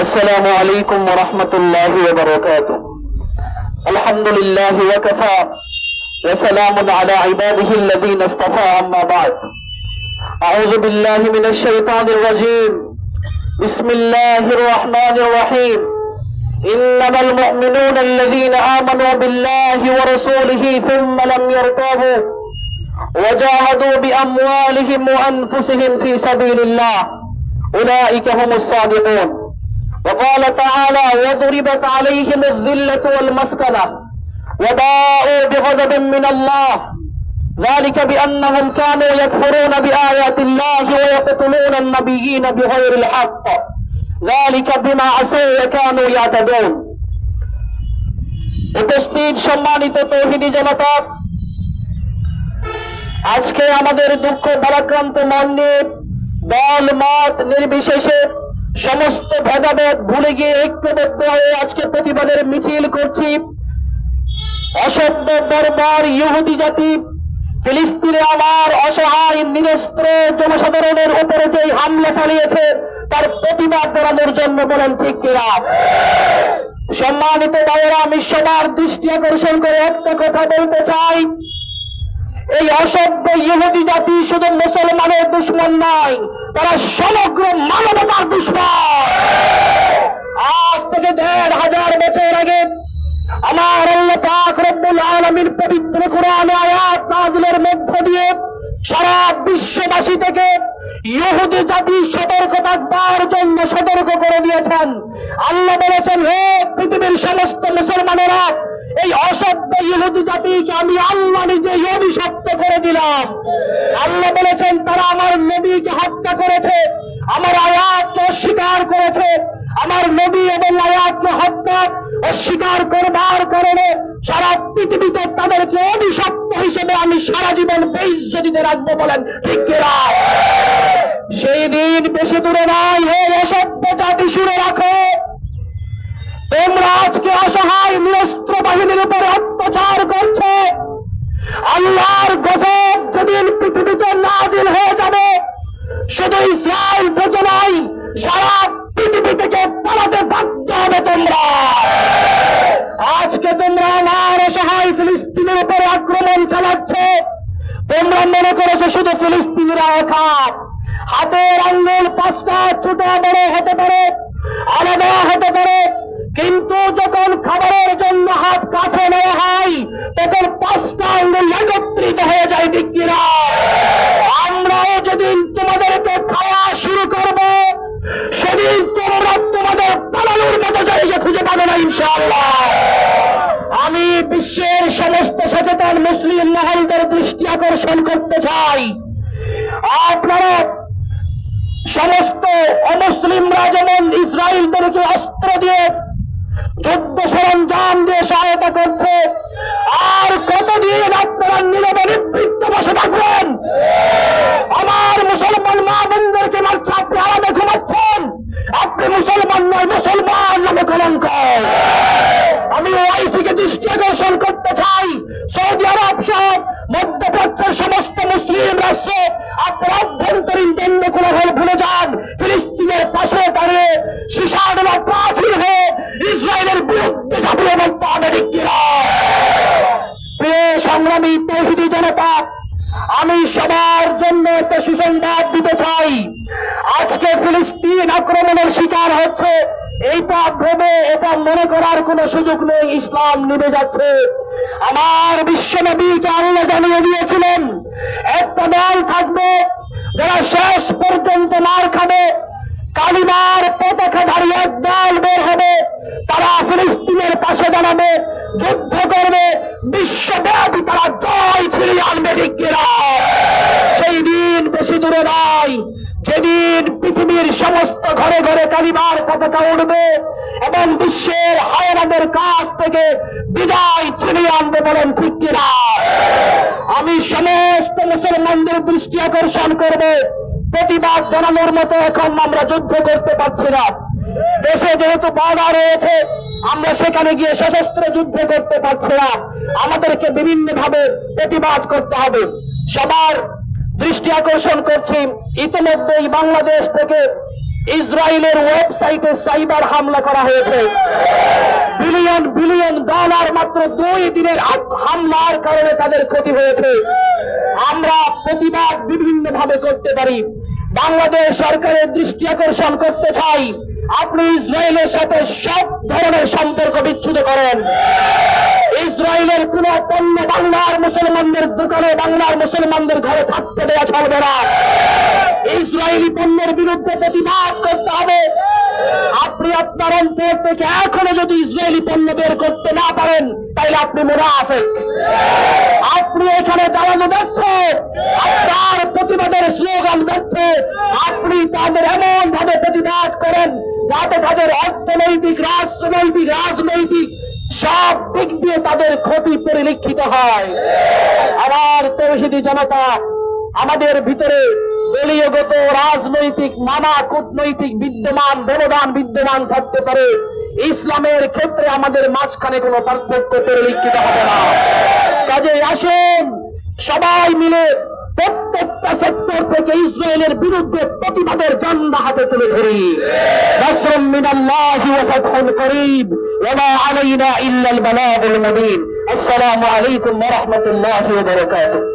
السلام عليكم ورحمة الله وبركاته. الحمد لله وكفى وسلام على عباده الذين اصطفى أما بعد. أعوذ بالله من الشيطان الرجيم. بسم الله الرحمن الرحيم. إنما المؤمنون الذين آمنوا بالله ورسوله ثم لم يرتابوا وجاهدوا بأموالهم وأنفسهم في سبيل الله. أولئك هم الصادقون. وقال تعالى وضربت عليهم الذلة والمسكنة وباءوا بغضب من الله ذلك بأنهم كانوا يكفرون بآيات الله ويقتلون النبيين بغير الحق ذلك بما عصوا وكانوا يعتدون উপস্থিত সম্মানিত তৌহিদি জনতা আজকে আমাদের দুঃখ ভারাক্রান্ত মন নিয়ে দল মত নির্বিশেষে সমস্ত ভেদাভেদ ভুলে গিয়ে ঐক্যবদ্ধ হয়ে আজকে প্রতিবাদের মিছিল করছি। অসভ্য বর্বর ইহুদি জাতি, ফিলিস্তিনে আমার অসহায়, নিরস্ত্র জনসাধারণের উপরে যে হামলা চালিয়েছে, তার প্রতিবাদ জানানোর জন্য বলেন ঠিক কিনা? সম্মানিত ভাইয়েরা, আমি সবার দৃষ্টি আকর্ষণ করে একটা কথা বলতে চাই। এই অসভ্য ইহুদি জাতি শুধু মুসলমানের দুশ্মন নয়, তারা সমগ্র মানবতার দুশ্মন। আজ থেকে দেড় হাজার বছর আগে আমার আল্লাহ পাক রব্বুল পবিত্র কোরআনে আয়াত নাযিলের মধ্য দিয়ে সারা বিশ্ববাসী থেকে ইহুদি জাতি সতর্ক থাকবার জন্য সতর্ক করে দিয়েছেন। আল্লাহ বলেছেন, হে পৃথিবীর সমস্ত মুসলমানেরা এই অসভ্য ইহুদি জাতিকে আমি আল্লাহ নিজে অভিশপ্ত করে দিলাম আল্লাহ বলেছেন, তারা আমার নবীকে হত্যা করেছে, আমার আয়াতকে অস্বীকার করেছে, আমার নবী এবং আয়াতকে হত্যা অস্বীকার করবার কারণে সারা পৃথিবীতে তাদেরকে অভিশপ্ত হিসেবে আমি সারা জীবন বেইজ্জতিতে রাখব বলেন, ঠিক? সেই দিন বেশি দূরে নাই, হে অসভ্য জাতি, শুনে রাখো তোমরা আজকে অসহায় নিরস্ত্র বাহিনীর উপর অত্যাচার করছ। আল্লাহর গজব যেদিন পৃথিবীতে নাজিল হয়ে যাবে, শুধু ইসরায়েল থেকে নয়, সারা পৃথিবী থেকে পালাতে বাধ্য হবে তোমরা। আজকে তোমরা আমার অসহায় ফিলিস্তিনের উপরে আক্রমণ চালাচ্ছ। তোমরা মনে করেছ শুধু ফিলিস্তিনিরা একা। হাতের আঙ্গুল পাঁচটা ছোট বড় হতে পারে। আলাদা হতে পারে কিন্তু যখন খাবারের জন্য হাত কাছে নেওয়া হয় তখন পাঁচটা আঙ্গুল একত্রিত হয়ে যায় ঠিক কিনা আমরাও যেদিন তোমাদেরকে খাওয়া শুরু করব সেদিন তোমরা তোমাদের খুঁজে পাবে না আমি বিশ্বের সমস্ত সচেতন মুসলিম মহলদের দৃষ্টি আকর্ষণ করতে চাই। আপনারা সমস্ত অমুসলিমরা যেমন ইসরায়েলদেরকে অস্ত্র দিয়ে যুদ্ধ সরঞ্জাম দিয়ে সহায়তা করছে, আর কতদিন আপনারা নীরবে নিবৃত্ত বসে থাকবেন আমার মুসলমান মা বোনদেরকে মারছে আপনি আলাদা ঘুমাচ্ছেন আপনি মুসলমান নয় মুসলমান নামে কলঙ্ক আমি ওআইসিকে দৃষ্টি আকর্ষণ করতে চাই। সৌদি আরব সহ মধ্যপ্রাচ্যের সমস্ত মুসলিম রাষ্ট্র আপনার অভ্যন্তরীণ দ্বন্দ্ব কোলাহল ভুলে যান। ফিলিস্তিনের পাশে দাঁড়িয়ে শিশাডলা প্রাচীর হয়ে ইসরায়েলের বিরুদ্ধে ঝাঁপিয়ে বলতে আমেরিকা প্রিয় সংগ্রামী তৌহিদি জনতা, আমি সবার জন্য একটা সুসংবাদ দিতে চাই। আজকে ফিলিস্তিন আক্রমণের শিকার হচ্ছে এইটা ভেবে এটা মনে করার কোনো সুযোগ নেই, ইসলাম নিভে যাচ্ছে। আমার বিশ্ব বিশ্বনবীকে আল্লাহ জানিয়ে দিয়েছিলেন, একটা দল থাকবে যারা শেষ পর্যন্ত মার খাবে, কালিমার পতাকা ধারী এক দল বের হবে, তারা ফিলিস্তিনের পাশে দাঁড়াবে, যুদ্ধ করবে, বিশ্বব্যাপী তারা জয় ছিনিয়ে আনবে ঠিক কিনা? সেই দিন বেশি দূরে নয় যেদিন পৃথিবীর সমস্ত ঘরে পতাকা উঠবে এবং বিশ্বের হায়নাদের কাছ থেকে বিদায় ছিনিয়ে আনবে বলেন ঠিক কিনা? আমি সমস্ত মুসলমানদের দৃষ্টি আকর্ষণ করবে। প্রতিবাদ জানানোর মতো এখন আমরা যুদ্ধ করতে পারছি না। দেশে যেহেতু বাধা রয়েছে, আমরা সেখানে গিয়ে সশস্ত্র যুদ্ধ করতে পারছি না। আমাদেরকে বিভিন্ন ভাবে প্রতিবাদ করতে হবে। সবার দৃষ্টি আকর্ষণ করছি। ইতিমধ্যেই বাংলাদেশ থেকে ইসরায়েলের ওয়েবসাইটে সাইবার হামলা করা হয়েছে। বিলিয়ন বিলিয়ন ডলার মাত্র দুই দিনের হামলার কারণে তাদের ক্ষতি হয়েছে। আমরা প্রতিবাদ বিভিন্ন ভাবে করতে পারি। বাংলাদেশ সরকারের দৃষ্টি আকর্ষণ করতে চাই। আপনি ইসরায়েলের সাথে সব ধরনের সম্পর্ক বিচ্ছুত করেন। ইসরায়েলের কোন পণ্য বাংলার মুসলমানদের দোকানে বাংলার মুসলমানদের ঘরে থাকতে দেওয়া চলবে না। ইসরায়েলি পণ্যের বিরুদ্ধে প্রতিবাদ করতে হবে। আপনি আপনার অন্তর থেকে এখনও যদি ইসরায়েলি পণ্য বের করতে না পারেন তাহলে আপনি মুনাফেক। আপনি এখানে দাঁড়ানো ব্যর্থ। আপনার প্রতিবাদের স্লোগান ব্যর্থ। আপনি তাদের এমন ভাবে প্রতিবাদ করেন যাতে তাদের অর্থনৈতিক, রাষ্ট্রনৈতিক, রাজনৈতিক সব দিক দিয়ে তাদের ক্ষতি পরিলক্ষিত হয়। আবার তৌহিদি জনতা আমাদের ভিতরে দলীয়গত রাজনৈতিক, নানা কূটনৈতিক বিদ্যমান, ব্যবধান বিদ্যমান থাকতে পারে। ইসলামের ক্ষেত্রে আমাদের মাঝখানে কোনো পার্থক্য পরিলক্ষিত হবে না। কাজে আসুন, সবাই মিলে প্রত্যেকটা সেক্টর থেকে ইসরায়েলের বিরুদ্ধে প্রতিবাদের জান্ডা হাতে তুলে ধরি। নাসরুম মিনাল্লাহি ওয়া ফাতহুন করিব ওয়া মা আলাইনা ইল্লাল বালাগুল মুবিন। আসসালামু আলাইকুম ওয়া রাহমাতুল্লাহি ওয়া বারাকাতুহু।